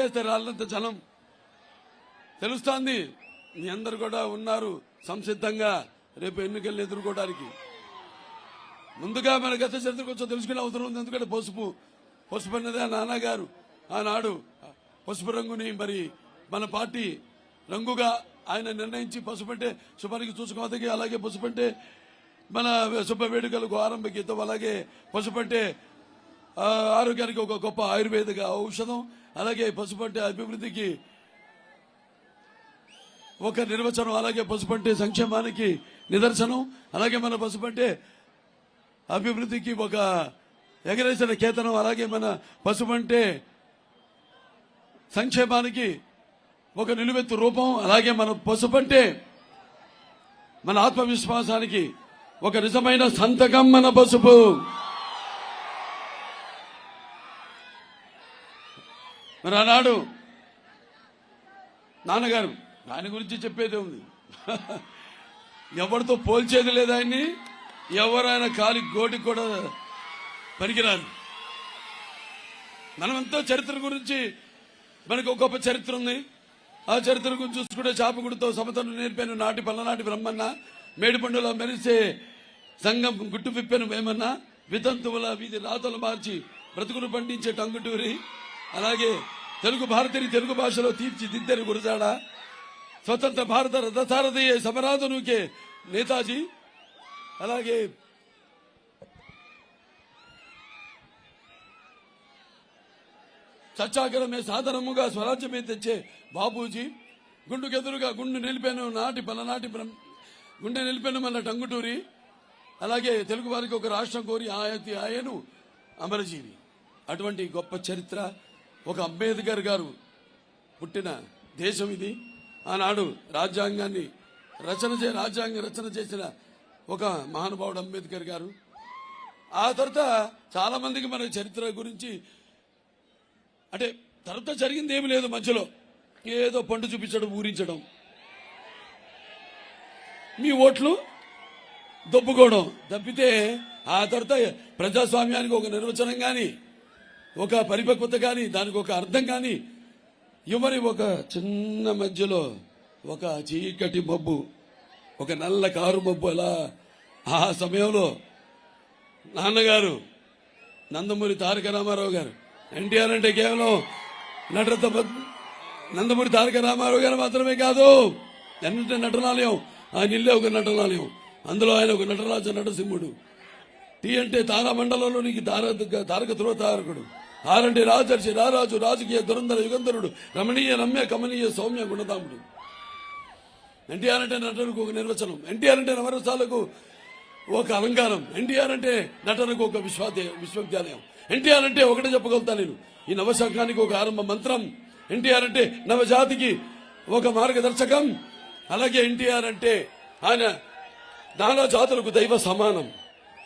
చేస్తే రాళ్ళంత జనం. తెలుస్తోంది. మీ అందరు కూడా ఉన్నారు సంసిద్ధంగా రేపు ఎన్నికలను ఎదుర్కోవడానికి ముందుగా మన గత చరిత్ర కొంచెం తెలుసుకునే అవసరం ఉంది. ఎందుకంటే పసుపు పసుపు అన్నది ఆ నాన్నగారు ఆనాడు పసుపు రంగుని మరి మన పార్టీ రంగుగా ఆయన నిర్ణయించి పసుపు అంటే శుభానికి చూసుకోవద్దకి అలాగే పసుపు అంటే మన శుభ వేడుకలకు ఆరంభ గీతం అలాగే పసుపు అంటే ఆరోగ్యానికి ఒక గొప్ప ఆయుర్వేదిక ఔషధం. అలాగే పసుపంటి అభివృద్ధికి ఒక నిర్వచనం అలాగే పసుపు అంటే సంక్షేమానికి నిదర్శనం అలాగే మన పసుపంటే అభివృద్ధికి ఒక ఎగరేసిన కేతనం అలాగే మన పసుపు అంటే సంక్షేమానికి ఒక నిలువెత్తు రూపం అలాగే మన పసుపు అంటే మన ఆత్మవిశ్వాసానికి ఒక నిజమైన సంతకం మన పసుపు. మరి ఆనాడు నాన్నగారు దాని గురించి చెప్పేదే ఉంది. ఎవరితో పోల్చేది లేదు ఆయన్ని ఎవరైనా కాలి గోటికి కూడా పనికిరాదు. మనమెంతో చరిత్ర గురించి మనకు ఒక గొప్ప చరిత్ర ఉంది. ఆ చరిత్ర గురించి చూసుకుంటే చాపగుడితో సమతను నేర్పాను నాటి పల్లనాటి బ్రహ్మన్న మేడిపండులో మెరిసే సంఘం గుట్టు విప్పాను వేమన్నా వితంతువుల వీధి రాతలు మార్చి బ్రతుకును పండించే టంగుటూరి అలాగే తెలుగు భారతిని తెలుగు భాషలో తీర్చిదిద్దని గురజాడ. స్వతంత్ర భారత రథసారథియే సమరాధనుకే నేతాజీ. అలాగే సత్యాగ్రహమే సాధనముగా స్వరాజ్యమే తెచ్చే బాబూజీ. గుండుకెదురుగా గుండు నిలిపాను నాటి పలనాటి గుండె నిలిపాను మన టంగుటూరి. అలాగే తెలుగు వారికి ఒక రాష్ట్రం కోరి ఆయతి ఆయను అమరజీవి. అటువంటి గొప్ప చరిత్ర ఒక అంబేద్కర్ గారు పుట్టిన దేశం ఇది. ఆనాడు రాజ్యాంగాన్ని రచన చే రాజ్యాంగ రచన చేసిన ఒక మహానుభావుడు అంబేద్కర్ గారు. ఆ తర్వాత చాలా మందికి మన చరిత్ర గురించి అంటే తర్వాత జరిగింది ఏమి లేదు మధ్యలో. ఏదో పండు చూపించడం ఊరించడం. మీ ఓట్లు దొబ్బుకోవడం. తప్పితే ఆ తర్వాత ప్రజాస్వామ్యానికి ఒక నిర్వచనం కానీ ఒక పరిపక్వత కానీ దానికి ఒక అర్థం కానీ ఇవ్వని ఒక చిన్న మధ్యలో ఒక చీకటి మబ్బు ఒక నల్ల కారు మబ్బు అలా ఆ సమయంలో నాన్నగారు నందమూరి తారక రామారావు గారు ఎన్టీఆర్ అంటే కేవలం నటనతో నందమూరి తారక రామారావు గారు మాత్రమే కాదు ఎన్నంటే నటనాలయం ఆయన ఇల్లే ఒక నటనాలయం అందులో ఆయన ఒక నటరాజ నటసింహుడు. టీ అంటే తారామండలంలోనికి తారక తారక ధ్రువ తారకుడు ఆరంటే రాజర్షి రారాజు రాజకీయ దురంధర యుగంధరుడు రమణీయ రమ్య కమనీయ సౌమ్య గుణదాముడు ఎన్టీఆర్ అంటే నటనకు ఒక నిర్వచనం. ఎన్టీఆర్ అంటే నవరసాలకు ఒక అలంకారం. ఎన్టీఆర్ అంటే నటనకు ఒక విశ్వాదే విశ్వవిద్యాలయం. ఎన్టీఆర్ అంటే ఒకటే చెప్పగలుగుతా నేను. ఈ నవశకానికి ఒక ఆరంభ మంత్రం. ఎన్టీఆర్ అంటే నవజాతికి ఒక మార్గదర్శకం. అలాగే ఎన్టీఆర్ అంటే ఆయన నానా జాతులకు దైవ సమానం.